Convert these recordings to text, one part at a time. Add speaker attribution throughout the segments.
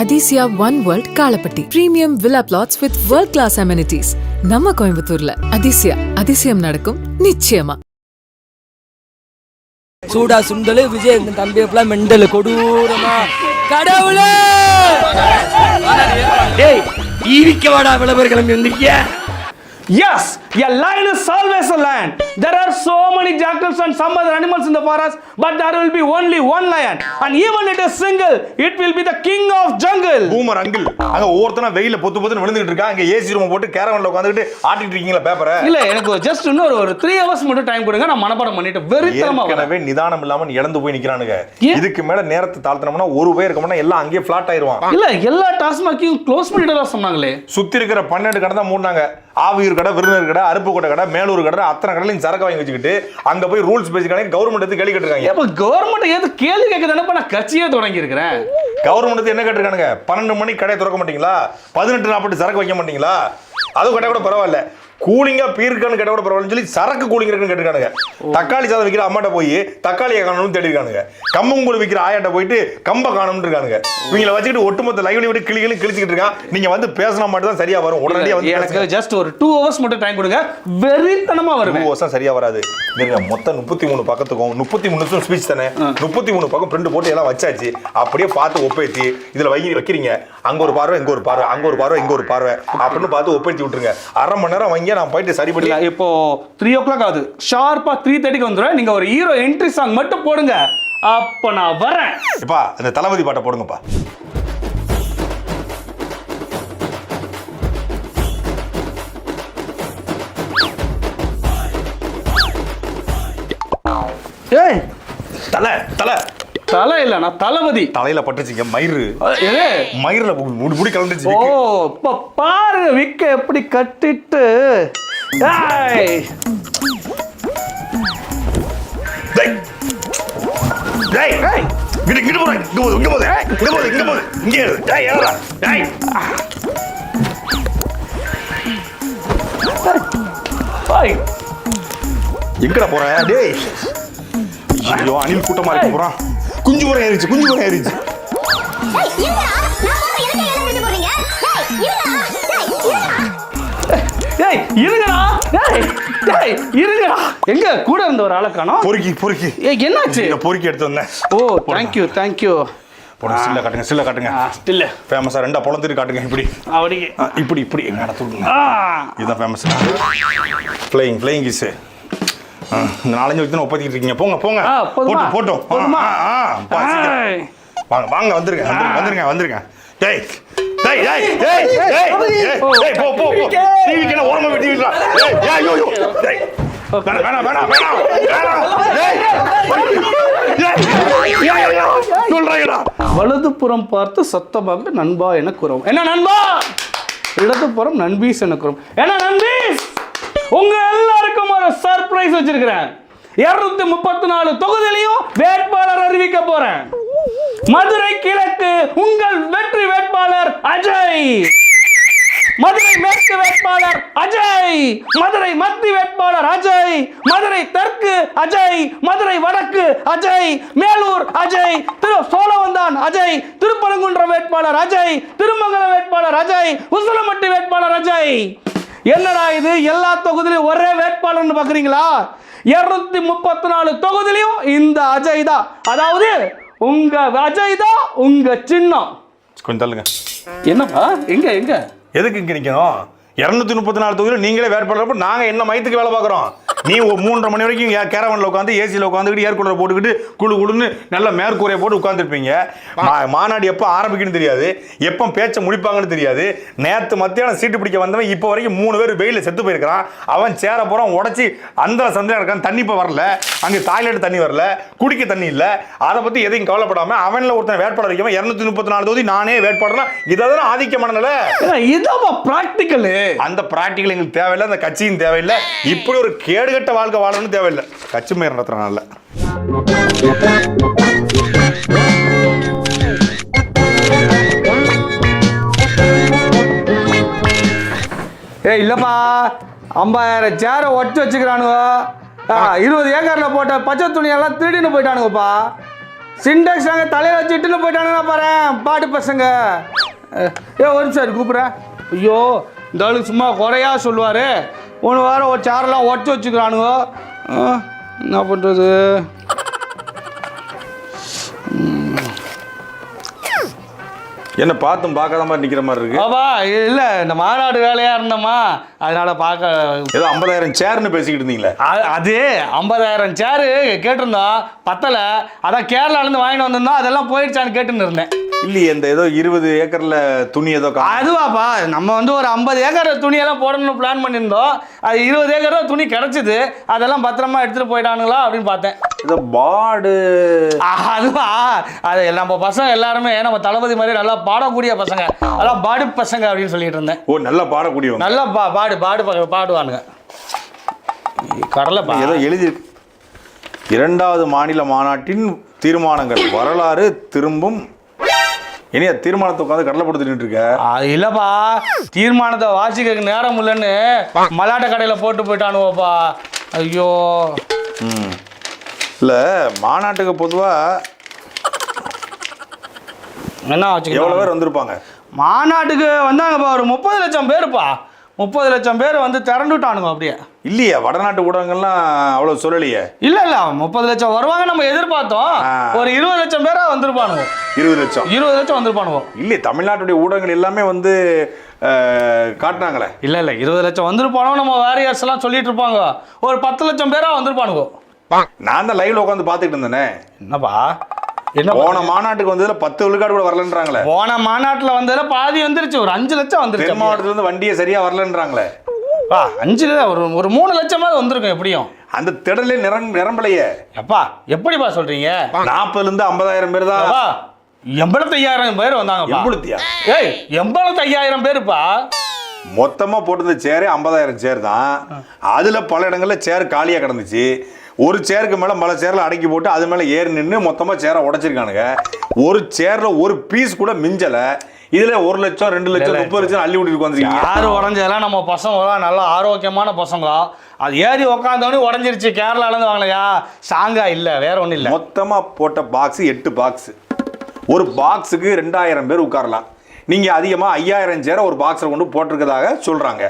Speaker 1: Athisaya one world Kalapatti premium villa plots with world class amenities நம்ம கோயம்புத்தூர்ல அதிசயா அதிசயம் நடக்கும் நிச்சயமா.
Speaker 2: சூடா சுண்டலு விஜய் இந்த தம்பி எப்பலாம் மெண்டல் கொடூரமா. கடவுளே! டேய் ஈவிக்க வாடா விளம்பரம் கிளம்பி வந்திருக்கிய?
Speaker 3: Yes, a lion is always a lion. There are so many jackals and some other animals in the forest, but there will be only one lion. And even it is single, it will be the king of jungle.
Speaker 4: Boomer uncle அங்க ஒவ்வொருத்தனா வெயில பொத்து பொத்துன்னு விழுந்துட்டு இருக்கா அங்க AC room போட்டு கேரவன்ல உட்காந்துட்டு ஆட்டிட்டு இருக்கீங்களா பேப்பரை
Speaker 3: இல்ல எனக்கு ஜஸ்ட் இன்னொரு ஒரு த்ரீ ஹவர்ஸ் மட்டும் டைம் கொடுங்க நான் மனப்பாடம் பண்ணிட்டு வெறித்தனமா.
Speaker 4: ஏற்கனவே நிதானம் இல்லாம இழந்து போய் நிக்கிறானுங்க? இதுக்கு மேல நேரத்தை தாழ்த்தினோம்னா ஒரு பேர் இருக்கோம்னா எல்லாம் அங்கேயே பிளாட் ஆயிருவான்
Speaker 3: இல்ல எல்லா டாஸ்மாக்கையும் க்ளோஸ் பண்ணிட்டு சொன்னாங்களே
Speaker 4: சுத்தி இருக்கிற பன்னெண்டு கடை தான் மூடினாங்க ஆவியூர் கடை விருதுநகர் கடை அருப்புக்கோட்டை கடை மேலூர் கடை அத்தனை கடையிலும் சரக்கு வாங்கி வச்சுக்கிட்டு அங்க போய் ரூல்ஸ் பேசிக்கானே கவர்மெண்ட் எடுத்து கேள்வி கேட்டிருக்காங்க.
Speaker 3: இப்ப கவர்மெண்ட் ஏதோ கேள்வி கேட்க நான் கட்சியே தொடங்கி இருக்கிறேன்
Speaker 4: கவர்மெண்ட் என்ன கேட்டிருக்கானுங்க? பன்னெண்டு மணிக்கு கடையை திறக்க மாட்டீங்களா? பதினெட்டு நாற்பது சரக்கு வைக்க மாட்டீங்களா? அது கேட்டா கூட பரவாயில்ல. கூலிங்கா பீர்க்கான்னு கேட்ட கூட பரவாயில்லன்னு சொல்லி சரக்கு கூலிங் இருக்குன்னு கேட்டிருக்கானுங்க. தக்காளி சாதம் விற்கிற அம்மாட்ட போய் தக்காளியை காணணும்னு தேடிருக்கானுங்க. கம்பங்கூழ் விற்கிற ஆயாட்ட போயிட்டு கம்ப காணணும்னு இருக்கானுங்க. இவங்களை வச்சுக்கிட்டு ஒட்டுமொத்த லைவ்ல விட்டு கிளி கிளி கிழிச்சிக்கிட்டு இருக்கான். நீங்க வந்து பேசினா மட்டும் தான் சரியா வரும். உடனடியா வந்து
Speaker 3: எனக்கு. ஜஸ்ட் ஒரு டூ ஹவர்ஸ் மட்டும் டைம் கொடுங்க. வெறித்தனமா வருவேன்.
Speaker 4: டூ வருஷம் சரியா வராது. இருங்க மொத்தம் முப்பத்தி மூணு பக்கத்துக்கும் முப்பத்தி மூணு நிமிஷம் ஸ்பீச் தானே? முப்பத்தி மூணு பக்கம் பிரிண்ட் போட்டு எல்லாம் வச்சாச்சு. அப்படியே பார்த்து ஒப்பேத்தி இதுல வை வைக்கிறீங்க. அங்க ஒரு பார்வை இங்க ஒரு பார்வை அங்க ஒரு பார்வை இங்க ஒரு பார்வை அப்படின்னு பார்த்து ஒப்பேத்தி விட்டுருங்க. அரை மணி நேரம் வைங்க நான் போயிட்டு சரி பண்ணி
Speaker 3: இல்ல இப்போ த்ரீ ஓ கிளாக் ஆகுது ஷார்ப்பா த்ரீ தேர்ட்டிக்கு வந்துடுவேன் நீங்க ஒரு ஹீரோ என்ட்ரி சாங் மட்டும் போடுங்க. அப்ப நான் வரேன்.
Speaker 4: எப்பா அந்த தளபதி பாட்டை போடுங்கப்பா.
Speaker 3: ஏய்
Speaker 4: தலை தலை.
Speaker 3: தலை இல்ல நான் தளபதி.
Speaker 4: தலையில பட்டுச்சுங்க மயிறு. மயிரில் முடி முடி கலந்துச்சு
Speaker 3: ஓ இப்ப பாருங்க விக்க எப்படி கட்டிட்டு.
Speaker 4: டேய். டேய். இங்க போது இங்க போது. இங்க போது இங்க போது. இங்க ஏறு டேய் ஏறடா. டேய்.
Speaker 3: ஏய்.
Speaker 4: எங்கடா போற? டேய் ஐயோ அணில் கூட்டமா இருக்க போறான் குஞ்சு புறம் ஏறிச்சு குஞ்சு புறம் ஏறிச்சு
Speaker 5: ஏய், இருங்கடா. ஏய், இருங்கடா.
Speaker 3: ஏய் இருங்கடா. ஏய் ஏய் இருங்கடா. எங்க கூட இருந்த ஒரு ஆளை காணோம்.
Speaker 4: பொறுக்கி பொறுக்கி.
Speaker 3: ஏய் என்னாச்சு?
Speaker 4: பொறுக்கி எடுத்து வந்தேன்.
Speaker 3: ஓ தேங்க்யூ தேங்க்யூ
Speaker 4: போடுங்க சில்ல காட்டுங்க சில்ல காட்டுங்க.
Speaker 3: ஸ்டில்
Speaker 4: ஃபேமஸா ரெண்டா பொழந்துட்டு காட்டுங்க இப்படி.
Speaker 3: அப்படியே
Speaker 4: ஆ, இப்படி இப்படி. எங்க நடத்துங்க இதுதான் ஃபேமஸ் ஃப்ளைங் ஃப்ளைங் கிஸ் இந்த நாலஞ்சு வச்சு ஒப்பத்திக்கிட்டு இருக்கீங்க. போங்க போங்க.
Speaker 3: போதுமா?
Speaker 4: போட்டும். வாங்க வாங்க வந்துருங்க வந்துருங்க வந்துருங்க டேய் டேய் டேய் டேய் டேய் டேய் டேய் போ போ கிட்ட ஓரமா விட்டு விடுறா டேய் ஏய் ஐயோ டேய் வேணாம் வேணாம் வேணாம் வேணாம் வேணாம். டேய் டேய் ஏய் ஐயோ சொல்றேடா
Speaker 3: வலதுபுறம் பார்த்து சத்தமாக நண்பா என கூறவும். என்ன நண்பா? இடதுபுறம் நண்பீஸ் என கூறும் என்ன நண்பீஸ்? உங்க எல்லாருக்கும் ஒரு சர்ப்ரைஸ் வச்சிருக்கிறேன். இருநூத்தி முப்பத்தி நாலு தொகுதியிலையும் வேட்பாளர் அறிவிக்க போறேன். மதுரை கிழக்கு உங்கள் வெற்றி வேட்பாளர் அஜய். மதுரை மேற்கு வேட்பாளர் அஜய். மதுரை மத்தி வேட்பாளர் அஜய். மதுரை தெற்கு அஜய். மதுரை வடக்கு அஜய். மேலூர் அஜய். திரு சோழவந்தான் அஜய். திருப்பரங்குன்ற வேட்பாளர் அஜய். திருமங்கல வேட்பாளர் அஜய். உசிலமட்டி வேட்பாளர் அஜய். என்னடா இது? எல்லா தொகுதியிலும் ஒரே வேட்பாளர்னு பாக்குறீங்களா? இருநூத்தி முப்பத்தி நாலு தொகுதியிலையும் இந்த அஜய் தான். அதாவது உங்க அஜய் தான் உங்க சின்னம்.
Speaker 4: கொஞ்சம் தள்ளுங்க.
Speaker 3: என்னப்பா? எங்க எங்க?
Speaker 4: எதுக்கு இங்க நிக்கணும்? இருநூத்தி முப்பத்தி நாலு தொகுதியில் நீங்களே வேட்பாளர். நாங்க என்ன மயத்துக்கு வேலை பார்க்குறோம்? நீ ஒரு மூன்றரை மணி வரைக்கும் கேரவன்ல உட்காந்து ஏசியில் உட்காந்துக்கிட்டு ஏர் கூலரை போட்டுக்கிட்டு குழு குழுன்னு நல்ல மேற்கூரையை போட்டு உட்காந்துருப்பீங்க மாநாடு எப்போ ஆரம்பிக்குன்னு தெரியாது. எப்போ பேச்சை முடிப்பாங்கன்னு தெரியாது. நேற்று மத்தியானம் சீட்டு பிடிக்க வந்தவன் இப்போ வரைக்கும் மூணு பேர் வெயிலில் செத்து போயிருக்கிறான். அவன் சேர போகிறான் உடச்சி அந்த சந்தையாக இருக்கான். தண்ணி இப்போ வரல. அங்கே டாய்லெட் தண்ணி வரல. குடிக்க தண்ணி இல்லை. அதை பற்றி எதையும் கவலைப்படாமல் அவனில் ஒருத்தன் வேட்பாளர் வைக்காம இரநூத்தி முப்பத்தி நாலு தொகுதி நானே வேட்பாளர்னா இதை தானே ஆதிக்க மனநிலை
Speaker 3: இதாப்பா ப்ராக்டிக்கலு
Speaker 4: அந்த ப்ராக்டிக்கல் எங்களுக்கு தேவையில்லை அந்த கட்சியும் தேவையில்லை. இப்படி ஒரு கேடுகட்ட வாழ்க்கை வாழணும்னு தேவையில்லை. கட்சி மேயர் நடத்துறனால.
Speaker 3: ஏ இல்லப்பா ஐம்பதாயிரம் சேரை ஒட்டி வச்சுக்கிறானுங்க. ஆ, இருபது ஏக்கரில் போட்ட பச்சை துணியெல்லாம் திருடின்னு போயிட்டானுங்கப்பா. சிண்டெக்ஸ் அங்கே தலையில் வச்சுட்டுன்னு போயிட்டானுங்க பாரு பாட்டு பசங்க. ஏ ஒரு சார் கூப்பிட்றேன். ஐயோ இந்த ஆளுக்கு சும்மா குறையா சொல்லுவார். ஒன்று வாரம் ஒரு சேரெல்லாம் உடச்சி வச்சுக்கிறானுங்க. என்ன பண்ணுறது
Speaker 4: என்ன பார்த்தும் பார்க்காத மாதிரி நிக்கிற மாதிரி இருக்கு.
Speaker 3: பாபா இல்லை இந்த மாநாடு வேலையாக இருந்தோமா அதனால் பார்க்க
Speaker 4: ஏதோ ஐம்பதாயிரம் சேர்னு பேசிக்கிட்டு இருந்தீங்களே.
Speaker 3: அது ஐம்பதாயிரம் சேரு கேட்டிருந்தோம் பத்தலை. அதான் கேரளாலேருந்து வாங்கிட்டு வந்திருந்தோம் அதெல்லாம் போயிடுச்சான்னு கேட்டுன்னு இருந்தேன்.
Speaker 4: இல்லையே இந்த ஏதோ இருபது ஏக்கர்ல துணி ஏதோ
Speaker 3: அதுவாப்பா நம்ம வந்து ஒரு ஐம்பது ஏக்கர் துணியெல்லாம் போடணும்னு பிளான் பண்ணியிருந்தோம். அது இருபது ஏக்கர் தான் துணி கிடச்சிது. அதெல்லாம் பத்திரமா எடுத்துகிட்டு போயிட்டானுங்களா அப்படின்னு பார்த்தேன்.
Speaker 4: ஏதோ பாடு.
Speaker 3: அதுவா? அது நம்ம பசங்க எல்லாருமே நம்ம தளபதி மாதிரி நல்லா பாடக்கூடிய பசங்க. அதான் பாடு பசங்க அப்படின்னு சொல்லிட்டு இருந்தேன்.
Speaker 4: ஓ நல்லா பாடக்கூடியவங்க.
Speaker 3: நல்லா பா பாடு பாடு பாடுவானுங்க. கடலைப்பா.
Speaker 4: ஏதோ எழுதியிருக்கு இரண்டாவது மாநில மாநாட்டின் தீர்மானங்கள். வரலாறு திரும்பும் இனியா தீர்மானத்தை உட்காந்து கடலை போட்டு இருக்க?
Speaker 3: அது இல்லப்பா. தீர்மானத்தை வாசிக்கிறதுக்கு நேரம் இல்லைன்னு மலாட்ட கடையில போட்டு போயிட்டானுவோப்பா. ஐயோ.
Speaker 4: ம். இல்ல மாநாட்டுக்கு பொதுவா
Speaker 3: என்ன
Speaker 4: எவ்வளவு
Speaker 3: வச்சுக்கலாம்
Speaker 4: பேர் வந்திருப்பாங்க?
Speaker 3: மாநாட்டுக்கு வந்தாங்கப்பா ஒரு முப்பது லட்சம் பேருப்பா. முப்பது லட்சம் பேர் வந்து திரண்டுட்டானுங்க அப்படியே.
Speaker 4: இல்லையே வடநாட்டு ஊடகங்கள்லாம் அவ்வளவு சொல்லலையே.
Speaker 3: இல்ல இல்ல முப்பது லட்சம் வருவாங்க நம்ம எதிர்பார்த்தோம். ஒரு இருபது லட்சம் பேரா வந்திருப்பானுங்க.
Speaker 4: இருபது லட்சம்.
Speaker 3: இருபது லட்சம் வந்திருப்பானுங்க.
Speaker 4: இல்லையே தமிழ்நாட்டுடைய ஊடகங்கள் எல்லாமே வந்து காட்டினாங்களே.
Speaker 3: இல்ல இல்ல இருபது லட்சம் வந்திருப்பானோ நம்ம வேரியர்ஸ் எல்லாம் சொல்லிட்டு இருப்பாங்க. ஒரு பத்து லட்சம் பேரா வந்திருப்பானுங்க.
Speaker 4: நான் தான் லைவ்ல உட்காந்து பார்த்துட்டு இருந்தேனே.
Speaker 3: என்னப்பா? என்ன
Speaker 4: போன மாநாட்டுக்கு வந்ததுல பத்து விழுக்காடு கூட வரலன்றாங்களே.
Speaker 3: போன மாநாட்டுல வந்ததுல பாதி வந்துருச்சு. ஒரு அஞ்சு லட்சம் வந்துருச்சு.
Speaker 4: மாவட்டத்துல இருந்து வண்டியே சரியா வரலன்றாங்களே.
Speaker 3: பா அஞ்சு ஒரு ஒரு மூணு லட்சமாவது வந்திருக்கும் எப்படியும்.
Speaker 4: அந்த திடலே நிரம் நிரம்பலையே.
Speaker 3: எப்பா எப்படிப்பா சொல்றீங்க?
Speaker 4: நாற்பதுல இருந்து ஐம்பதாயிரம் பேர் தான்
Speaker 3: அப்பா, எண்பத்தையாயிரம் பேர் வந்தாங்கப்பா.
Speaker 4: எம்புளுத்தியா
Speaker 3: ஏய் எண்பத்தையாயிரம் பேருப்பா.
Speaker 4: மொத்தமா போட்டிருந்த சேரே ஐம்பதாயிரம் சேர் தான். அதுல பல இடங்கள்ல சேர் காலியா கிடந்துச்சு. ஒரு சேருக்கு மேல பல சேர்ல அடக்கி போட்டு அது மேல ஏறி நின்று மொத்தமா சேரை உடைச்சிருக்கானுங்க. ஒரு சேர்ல ஒரு பீஸ் கூட மிஞ்சல. இதுல ஒரு லட்சம் ரெண்டு லட்சம் முப்பது லட்சம் அள்ளி விட்டு வந்திருக்கீங்க
Speaker 3: யாரு உடஞ்சதெல்லாம் நம்ம பசங்க நல்லா ஆரோக்கியமான பசங்க அது ஏறி உக்காந்தவொடனே உடஞ்சிருச்சு. கேரளால இருந்து வாங்கலையா ஸ்ட்ராங்கா இல்ல வேற ஒண்ணும் இல்ல.
Speaker 4: மொத்தமா போட்ட பாக்ஸ் எட்டு பாக்ஸ் ஒரு பாக்ஸுக்கு ரெண்டாயிரம் பேர் உட்காரலாம். நீங்க அதிகமா ஐயாயிரம் சேரை ஒரு பாக்ஸில் கொண்டு போட்டிருக்கதாக சொல்றாங்க.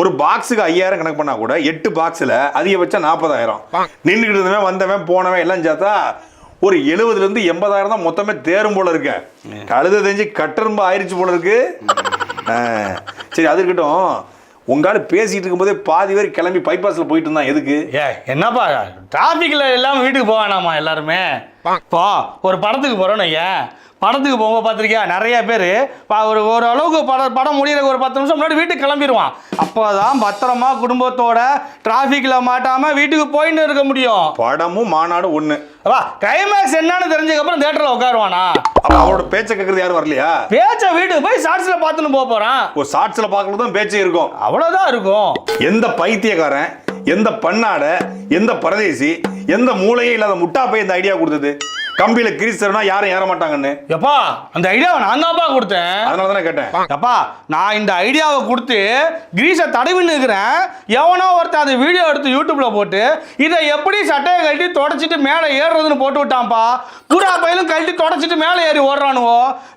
Speaker 4: ஒரு பாக்ஸுக்கு ஐயாயிரம் கணக்கு பண்ணா கூட எட்டு பாக்ஸில் அதிகபட்சம் நாற்பதாயிரம். நின்றுக்கிட்டு இருந்தவன் வந்தவன் போனவன் எல்லாம் சேர்த்தா ஒரு எழுபதுல இருந்து எண்பதாயிரம் தான் மொத்தமே தேரும் போல இருக்க. கழுத தெரிஞ்சு கட்டரும்பு ஆயிருச்சு போல இருக்கு. சரி அது இருக்கட்டும். உங்கால பேசிட்டு இருக்கும்போதே பாதி பேர் கிளம்பி பைபாஸ்ல போயிட்டு இருந்தான் எதுக்கு?
Speaker 3: ஏ என்னப்பா டிராஃபிக்ல எல்லாம் வீட்டுக்கு போக வேணாமா எல்லாருமே? இப்போ ஒரு படத்துக்கு போறோம் ஏன் படத்துக்கு போகும்போது பார்த்துருக்கியா நிறைய பேர் ஒரு ஒரு அளவுக்கு படம் படம் முடியறதுக்கு ஒரு பத்து நிமிஷம் முன்னாடி வீட்டுக்கு கிளம்பிடுவான் அப்போதான் பத்திரமா குடும்பத்தோட டிராஃபிக்ல மாட்டாம வீட்டுக்கு போயின்னு இருக்க முடியும்.
Speaker 4: படமும் மாநாடும் ஒண்ணு.
Speaker 3: அப்பா கிளைமேக்ஸ் என்னன்னு தெரிஞ்சதுக்கப்புறம் தேட்டரில் உட்காருவானா?
Speaker 4: அப்ப அவரோட பேச்சை கேட்கறது யாரும் வரலையா?
Speaker 3: பேச்ச வீட்டுக்கு போய் ஷார்ட்ஸில் பார்த்துன்னு போக போறான்.
Speaker 4: ஒரு ஷார்ட்ஸ்ல பார்க்கறது தான் பேச்சே இருக்கும்.
Speaker 3: அவ்வளோதான் இருக்கும்.
Speaker 4: எந்த பைத்தியக்காரன்? எந்த பண்ணாட எந்த பரதேசி எந்த மூளையே இல்லாத முட்டா போய் இந்த ஐடியா கொடுத்தது? கம்பியில கிரிஸ்தரனா யாரும் ஏற மாட்டாங்கன்னு.
Speaker 3: எப்பா அந்த ஐடியாவை நான் தான்ப்பா கொடுத்தேன்.
Speaker 4: அதனால தானே கேட்டேன்.
Speaker 3: அப்பா நான் இந்த ஐடியாவை கொடுத்து கிரீஸை தடவின்னு இருக்கிறேன் எவனோ ஒருத்தன் அதை வீடியோ எடுத்து யூடியூப்ல போட்டு இதை எப்படி சட்டையை கழட்டி தொடச்சிட்டு மேலே ஏறுறதுன்னு போட்டு விட்டான்ப்பா? பூரா பயிலும் கழட்டி தொடச்சிட்டு மேலே ஏறி ஓடுறானுவோ?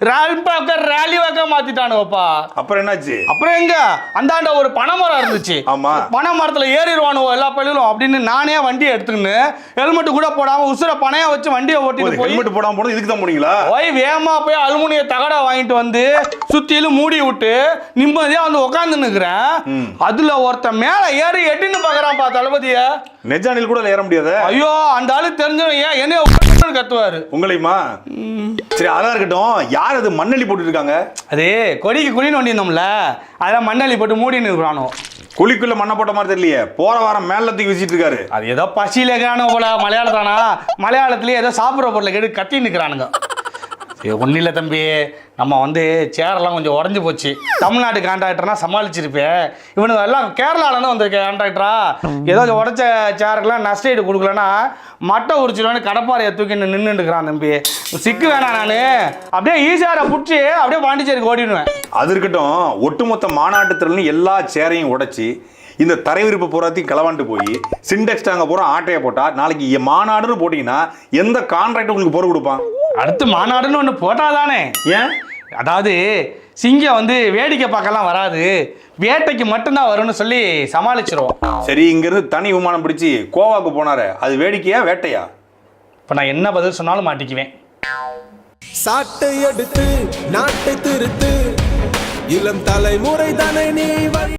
Speaker 3: ரேலி வைக்க ரேலி வைக்க மாத்திட்டானுவோப்பா.
Speaker 4: அப்புறம் என்னாச்சு?
Speaker 3: அப்புறம் எங்க? அந்தாண்ட ஒரு பனைமரம் இருந்துச்சு.
Speaker 4: ஆமா.
Speaker 3: பனை மரத்துல ஏறிடுவானுவோ எல்லா பள்ளிகளும் அப்படின்னு நானே வண்டியை எடுத்துக்கின்னு ஹெல்மெட் கூட போடாம உசுர பனையா வச்சு வண்டியை போய்
Speaker 4: ஹெல்மெட் போடாம போனது இதுக்கு தான் போனீங்களா?
Speaker 3: வேகமா போய் அலுமினிய தகடா வாங்கிட்டு வந்து சுத்திலும் மூடி விட்டு நிம்மதியா வந்து உட்காந்து நிக்கிறேன். அதுல ஒருத்தன் மேல ஏறி எட்டின்னு பாக்குறான்ப்பா தளபதிய.
Speaker 4: நெஜானில் கூட ஏற முடியாத?
Speaker 3: ஐயோ அந்த ஆளு தெரிஞ்சவன் ஏன் உட்கார்ந்து கத்துவாரு.
Speaker 4: உங்களையுமா? சரி அதான் இருக்கட்டும். யார் அது மண்ணெளி போட்டுட்டு இருக்காங்க?
Speaker 3: அது கொடிக்கு குழி நோண்டியிருந்தோம்ல. அதான் மண்ணள்ளி போட்டு மூடி நிற்கிறானோ
Speaker 4: குழிக்குள்ள மண்ணை போட்ட மாதிரி தெரியலையே. போற வாரம் மேல தூக்கி வீசிட்டு இருக்காரு.
Speaker 3: அது ஏதோ பசியில இருக்கிறானு போல மலையாளத்தானா? மலையாளத்திலேயே ஏதோ சாப்பிட்ற பொருளை கேட்டு கத்தி நிற்கிறானுங்க ஒன்றும் இல்லை தம்பி நம்ம வந்து சேரெல்லாம் கொஞ்சம் உடஞ்சி போச்சு. தமிழ்நாட்டு கான்ட்ராக்டர்னா சமாளிச்சிருப்பேன் இவனு எல்லாம் கேரளாலேருந்து வந்திருக்க கான்ட்ராக்டரா ஏதோ உடச்ச சேருக்கெல்லாம் நஷ்ட ஈடு கொடுக்கலன்னா மட்டை உரிச்சிடுவேன்னு கடப்பாறையை தூக்கி நின்றுட்டுக்கிறான் தம்பி. சிக்கு வேணாம் நான். அப்படியே ஈஸியாரை பிடிச்சி அப்படியே பாண்டிச்சேரிக்கு ஓடிடுவேன்.
Speaker 4: அது இருக்கட்டும் ஒட்டுமொத்த மாநாட்டு திறன் எல்லா சேரையும் உடைச்சி இந்த தரை விருப்ப பூராத்தையும் களவாண்டு போய் சிண்டெக்ஸ் டாங்க பூரா ஆட்டையை போட்டா நாளைக்கு மாநாடுன்னு போட்டீங்கன்னா எந்த கான்ட்ராக்ட் உங்களுக்கு பொருள் கொடுப்பான்?
Speaker 3: அடுத்து மாநாடுன்னு ஒன்று போட்டாதானே
Speaker 4: ஏன்?
Speaker 3: அதாவது சிங்கம் வந்து வேடிக்கை பார்க்கலாம் வராது வேட்டைக்கு மட்டும்தான் வரும்னு சொல்லி சமாளிச்சிருவோம்.
Speaker 4: சரி இங்கிருந்து தனி விமானம் பிடிச்சி கோவாக்கு போனாரு அது வேடிக்கையா வேட்டையா?
Speaker 3: இப்போ நான் என்ன பதில் சொன்னாலும் மாட்டிக்குவேன்.
Speaker 6: சாட்டை எடுத்து நாட்டை திருத்து இளம் தலைமுறை தானே நீ